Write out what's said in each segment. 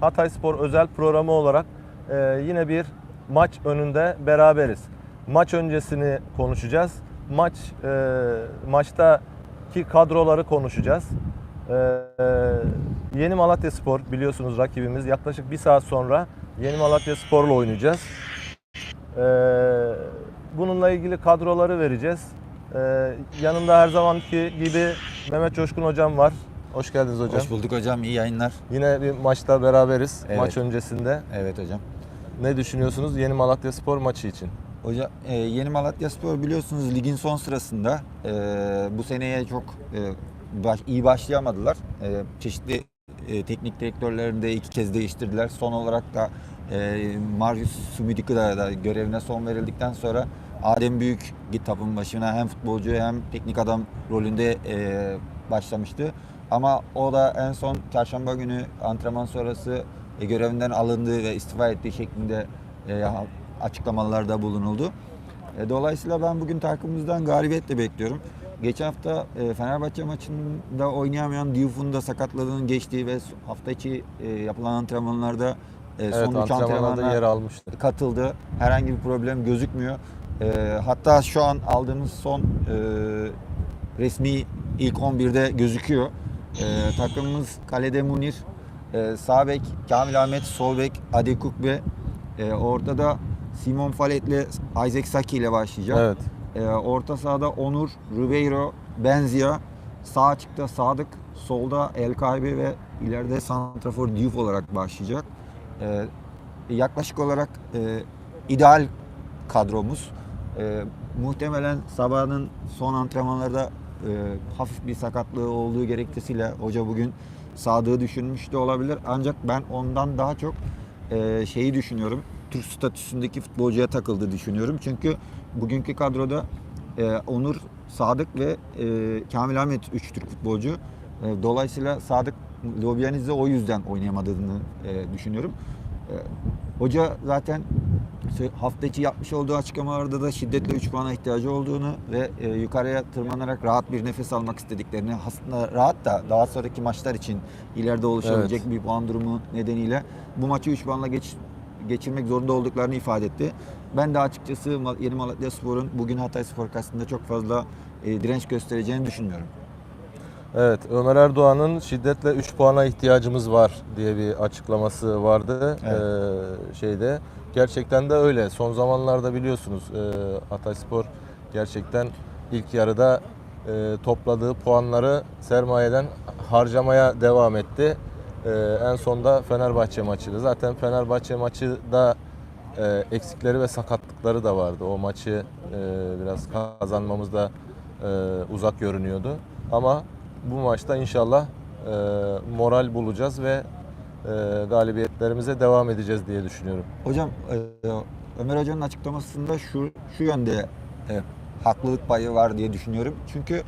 Hatay Spor özel programı olarak e, yine bir maç önünde beraberiz. Maç öncesini konuşacağız. Maç e, maçtaki kadroları konuşacağız. E, e, Yeni Malatya Spor biliyorsunuz rakibimiz. Yaklaşık bir saat sonra Yeni Malatya Spor'la oynayacağız. E, bununla ilgili kadroları vereceğiz. E, yanımda her zamanki gibi Mehmet Coşkun hocam var. Hoş geldiniz hocam. Hoş bulduk hocam. iyi yayınlar. Yine bir maçta beraberiz Evet. maç öncesinde. Evet hocam. Ne düşünüyorsunuz Yeni Malatya Spor maçı için? Hocam e, Yeni Malatya Spor biliyorsunuz ligin son sırasında e, bu seneye çok e, baş- iyi başlayamadılar. E, çeşitli e, teknik direktörlerini de iki kez değiştirdiler. Son olarak da e, Marius Sumidik'i da, görevine son verildikten sonra Adem Büyük GitHub'ın başına hem futbolcu hem teknik adam rolünde e, başlamıştı. Ama o da en son çarşamba günü antrenman sonrası e, görevinden alındığı ve istifa ettiği şeklinde e, açıklamalarda bulunuldu. E, dolayısıyla ben bugün takımımızdan galibiyetle bekliyorum. Geçen hafta e, Fenerbahçe maçında oynayamayan Diouf'un da sakatlığının geçtiği ve hafta içi e, yapılan antrenmanlarda e, Evet son üç antrenmanlarda antrenmana yer almıştı. katıldı. Herhangi bir problem gözükmüyor. E, hatta şu an aldığımız son e, resmi ilk 11'de gözüküyor. E, takımımız kalede Munir, e, sağ bek Kamil Ahmet, sol bek Adekuk ve e, ortada Simon Falet ile Isaac Saki ile başlayacak. Evet. E, orta sahada Onur, Ribeiro, Benzia, sağ açıkta Sadık, solda El Kaybe ve ileride Santrafor Diouf olarak başlayacak. E, yaklaşık olarak e, ideal kadromuz. E, muhtemelen sabahın son antrenmanlarda hafif bir sakatlığı olduğu gerekçesiyle hoca bugün Sadık'ı düşünmüş de olabilir. Ancak ben ondan daha çok e, şeyi düşünüyorum. Türk statüsündeki futbolcuya takıldı düşünüyorum. Çünkü bugünkü kadroda e, Onur, Sadık ve e, Kamil Ahmet 3 Türk futbolcu. Dolayısıyla Sadık Lobyaniz'de o yüzden oynayamadığını düşünüyorum. Hoca zaten hafta içi yapmış olduğu açıklamalarda da şiddetle 3 puana ihtiyacı olduğunu ve e, yukarıya tırmanarak rahat bir nefes almak istediklerini aslında rahat da daha sonraki maçlar için ileride oluşabilecek bir puan durumu nedeniyle bu maçı 3 puanla geç, geçirmek zorunda olduklarını ifade etti. Ben de açıkçası Yeni Malatya Spor'un bugün Hatay Spor karşısında çok fazla e, direnç göstereceğini düşünmüyorum. Evet Ömer Erdoğan'ın şiddetle 3 puana ihtiyacımız var diye bir açıklaması vardı Evet. ee, şeyde. Gerçekten de öyle. Son zamanlarda biliyorsunuz e, Hatay Spor gerçekten ilk yarıda e, topladığı puanları sermayeden harcamaya devam etti. E, en sonda Fenerbahçe maçıydı. Zaten Fenerbahçe maçı da e, eksikleri ve sakatlıkları da vardı. O maçı e, biraz kazanmamızda e, uzak görünüyordu. Ama bu maçta inşallah e, moral bulacağız ve e, galibiyetlerimize devam edeceğiz diye düşünüyorum. Hocam e, Ömer Hoca'nın açıklamasında şu şu yönde e, haklılık payı var diye düşünüyorum. Çünkü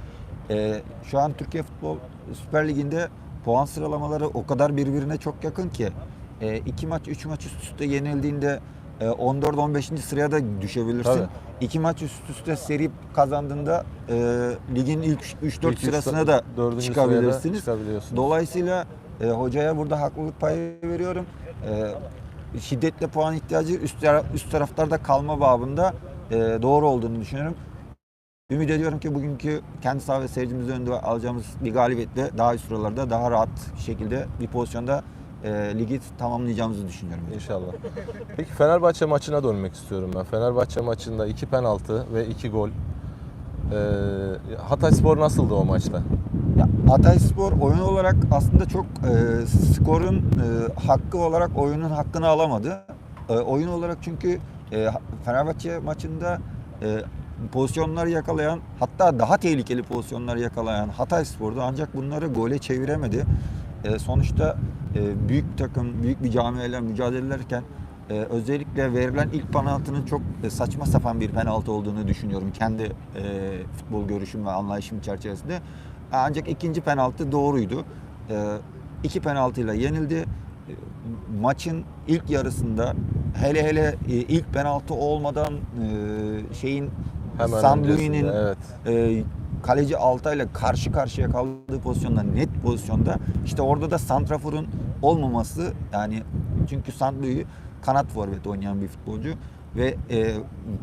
e, şu an Türkiye Futbol Süper Ligi'nde puan sıralamaları o kadar birbirine çok yakın ki e, iki maç, üç maç üst üste yenildiğinde e, 14-15. sıraya da düşebilirsin. Tabii. İki maç üst üste seri kazandığında e, ligin ilk 3-4 İlk üç- sırasına da çıkabilirsiniz. Dolayısıyla e, hocaya burada haklılık payı veriyorum. E, şiddetle puan ihtiyacı üst, üst taraflarda kalma babında e, doğru olduğunu düşünüyorum. Ümit ediyorum ki bugünkü kendi saha ve seyircimizin önünde alacağımız bir galibiyetle daha üst sıralarda daha rahat şekilde bir pozisyonda e, ligi tamamlayacağımızı düşünüyorum. İnşallah. Peki Fenerbahçe maçına dönmek istiyorum ben. Fenerbahçe maçında 2 penaltı ve 2 gol. Ee, Hatay Spor nasıldı o maçta? Ya, Hatay Spor oyun olarak aslında çok e, skorun e, hakkı olarak oyunun hakkını alamadı. E, oyun olarak çünkü e, Fenerbahçe maçında e, pozisyonları yakalayan hatta daha tehlikeli pozisyonları yakalayan Hatay Spor'du ancak bunları gole çeviremedi. E, sonuçta e, büyük takım, büyük bir camiayla mücadele ederken e, özellikle verilen ilk penaltının çok e, saçma sapan bir penaltı olduğunu düşünüyorum kendi e, futbol görüşüm ve anlayışım çerçevesinde. Ancak ikinci penaltı doğruydu. E, iki penaltıyla yenildi. E, maçın ilk yarısında hele hele e, ilk penaltı olmadan e, şeyin öncesinde, evet. e, kaleci Altay'la karşı karşıya kaldığı pozisyonda net pozisyonda işte orada da Santrafor'un olmaması yani çünkü Sandro'yu kanat forvet oynayan bir futbolcu ve e,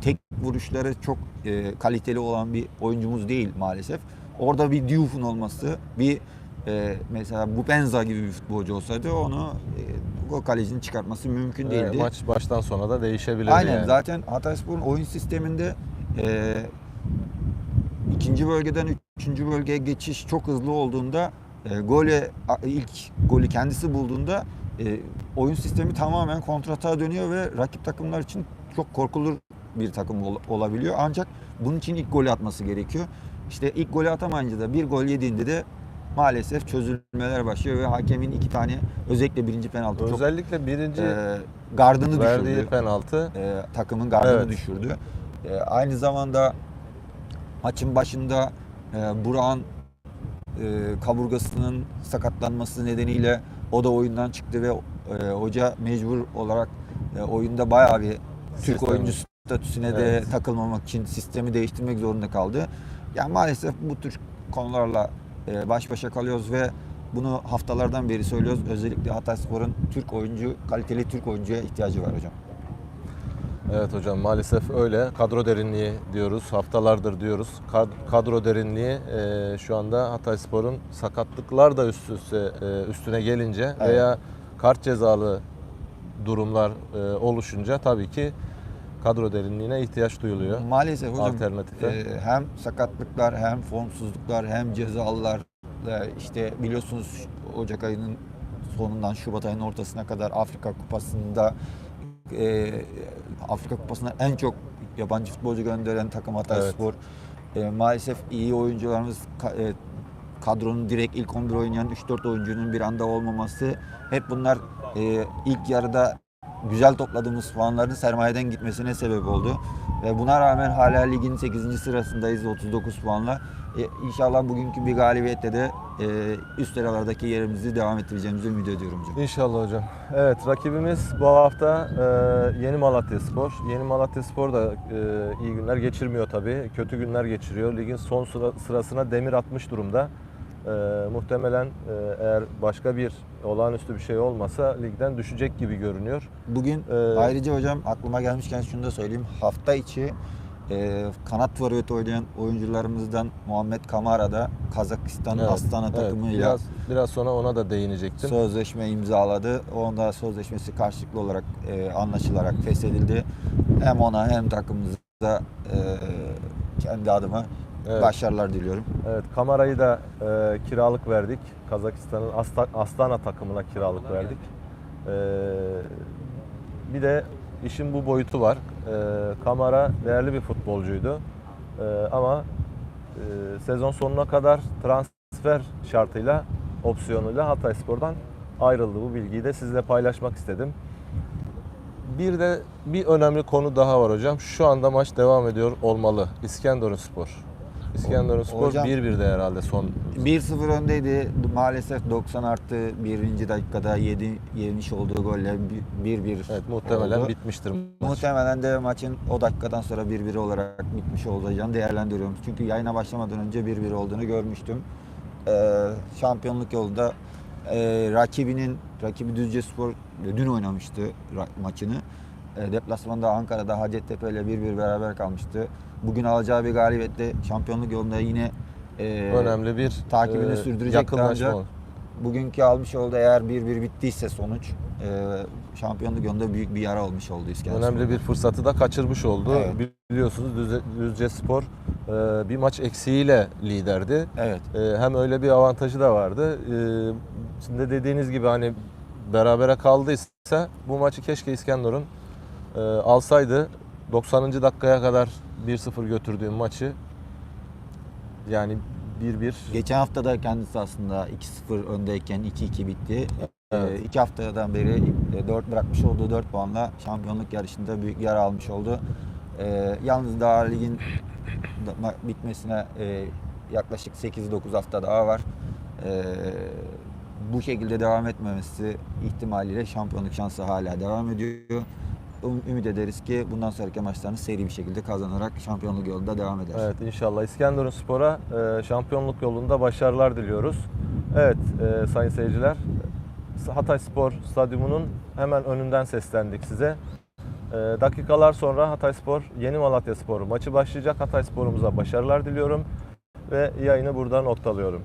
tek vuruşları çok e, kaliteli olan bir oyuncumuz değil maalesef. Orada bir Diouf'un olması, bir e, mesela Bupenza gibi bir futbolcu olsaydı onu e, o kalecinin çıkartması mümkün değildi. maç baştan sona da değişebilirdi Aynen yani. zaten Hatayspor'un oyun sisteminde e, ikinci bölgeden üçüncü bölgeye geçiş çok hızlı olduğunda e, gole ilk golü kendisi bulduğunda e, oyun sistemi tamamen kontratağa dönüyor ve rakip takımlar için çok korkulur bir takım ol- olabiliyor. Ancak bunun için ilk golü atması gerekiyor. İşte ilk golü atamayınca da bir gol yediğinde de maalesef çözülmeler başlıyor ve hakemin iki tane özellikle birinci penaltı çok Özellikle birinci e, gardını verdiği düşürdü penaltı e, takımın gardını Evet. düşürdü. E, aynı zamanda maçın başında e, Burak'ın e, kaburgasının sakatlanması nedeniyle o da oyundan çıktı ve e, hoca mecbur olarak e, oyunda bayağı bir Türk Sistem- oyuncu statüsüne de Evet. takılmamak için sistemi değiştirmek zorunda kaldı. Yani maalesef bu tür konularla e, baş başa kalıyoruz ve bunu haftalardan beri söylüyoruz. Özellikle Hatayspor'un Türk oyuncu, kaliteli Türk oyuncuya ihtiyacı var hocam. Evet hocam maalesef öyle. Kadro derinliği diyoruz. Haftalardır diyoruz. Kad- Kadro derinliği e, şu anda Hatayspor'un sakatlıklar da üst üste e, üstüne gelince Evet. veya kart cezalı durumlar e, oluşunca tabii ki kadro derinliğine ihtiyaç duyuluyor. Maalesef hocam Alternatife. e, hem sakatlıklar hem formsuzluklar hem cezalılar işte biliyorsunuz Ocak ayının sonundan Şubat ayının ortasına kadar Afrika Kupası'nda e, Afrika Kupası'na en çok yabancı futbolcu gönderen takım Hatayspor. E, maalesef iyi oyuncularımız ka- e, kadronun direkt ilk 11 oynayan 3-4 oyuncunun bir anda olmaması hep bunlar e, ilk yarıda güzel topladığımız puanların sermayeden gitmesine sebep oldu. Ve buna rağmen hala ligin 8. sırasındayız 39 puanla. E, inşallah bugünkü bir galibiyetle de e, üst sıralardaki yerimizi devam ettireceğimizi ümit ediyorum hocam. İnşallah hocam. Evet rakibimiz bu hafta e, Yeni Malatya Spor. Yeni Malatya Spor da e, iyi günler geçirmiyor tabii. Kötü günler geçiriyor. Ligin son sıra- sırasına demir atmış durumda. E, muhtemelen e, eğer başka bir olağanüstü bir şey olmasa ligden düşecek gibi görünüyor. Bugün Ee, ayrıca hocam aklıma gelmişken şunu da söyleyeyim. Hafta içi e, kanat forvet oynayan oyuncularımızdan Muhammed Kamara da Kazakistan'ın Evet, Astana evet. takımıyla Biraz, biraz sonra ona da değinecektim. sözleşme imzaladı. Onda sözleşmesi karşılıklı olarak e, anlaşılarak feshedildi. Hem ona hem takımımıza e, kendi adıma Evet. başarılar diliyorum. Evet, kamerayı da e, kiralık verdik. Kazakistan'ın Asta- Astana takımına kiralık verdik. E, bir de işin bu boyutu var. E, Kamara değerli bir futbolcuydu. E, ama e, sezon sonuna kadar transfer şartıyla, opsiyonuyla Hatayspor'dan ayrıldı. Bu bilgiyi de sizle paylaşmak istedim. Bir de bir önemli konu daha var hocam. Şu anda maç devam ediyor olmalı. İskenderun Spor. İskenderun Spor Hocam- 1-1'de herhalde son 1-0 öndeydi. Maalesef 90 artı 1. dakikada yedi, yemiş olduğu golle 1-1 Evet muhtemelen oldu. bitmiştir maç. Muhtemelen de maçın o dakikadan sonra 1-1 olarak bitmiş olacağını değerlendiriyorum. Çünkü yayına başlamadan önce 1-1 olduğunu görmüştüm. Ee, şampiyonluk yolunda e, rakibinin, rakibi Düzce Spor dün oynamıştı ra- maçını. E, deplasmanda Ankara'da Hacettepe ile 1-1 beraber kalmıştı. Bugün alacağı bir galibiyetle şampiyonluk yolunda yine e, Önemli bir takibini e, sürdürecek oldu. bugünkü almış olduğu eğer 1-1 bittiyse sonuç e, şampiyonluk yolunda büyük bir yara olmuş oldu İskender Önemli bir fırsatı da kaçırmış oldu. Evet. Biliyorsunuz Düzce, Düzce Spor e, bir maç eksiğiyle liderdi. Evet. E, hem öyle bir avantajı da vardı. E, Şimdi dediğiniz gibi hani berabere kaldıysa bu maçı keşke İskenderun e, alsaydı. 90. dakikaya kadar 1-0 götürdüğüm maçı yani 1-1 Geçen hafta da kendisi aslında 2-0 öndeyken 2-2 bitti. Evet. E, iki haftadan beri 4 bırakmış olduğu 4 puanla şampiyonluk yarışında büyük yara almış oldu. E, yalnız daha ligin da- ma- bitmesine e, yaklaşık 8-9 hafta daha var. E, bu şekilde devam etmemesi ihtimaliyle şampiyonluk şansı hala devam ediyor. Um, ümit ederiz ki bundan sonraki maçlarını seri bir şekilde kazanarak şampiyonluk yolunda devam eder. Evet inşallah İskenderun Spor'a e, şampiyonluk yolunda başarılar diliyoruz. Evet e, sayın seyirciler Hatay Spor Stadyumu'nun hemen önünden seslendik size. E, dakikalar sonra Hatay Spor Yeni Malatya Spor maçı başlayacak. Hatay Spor'umuza başarılar diliyorum ve yayını buradan noktalıyorum.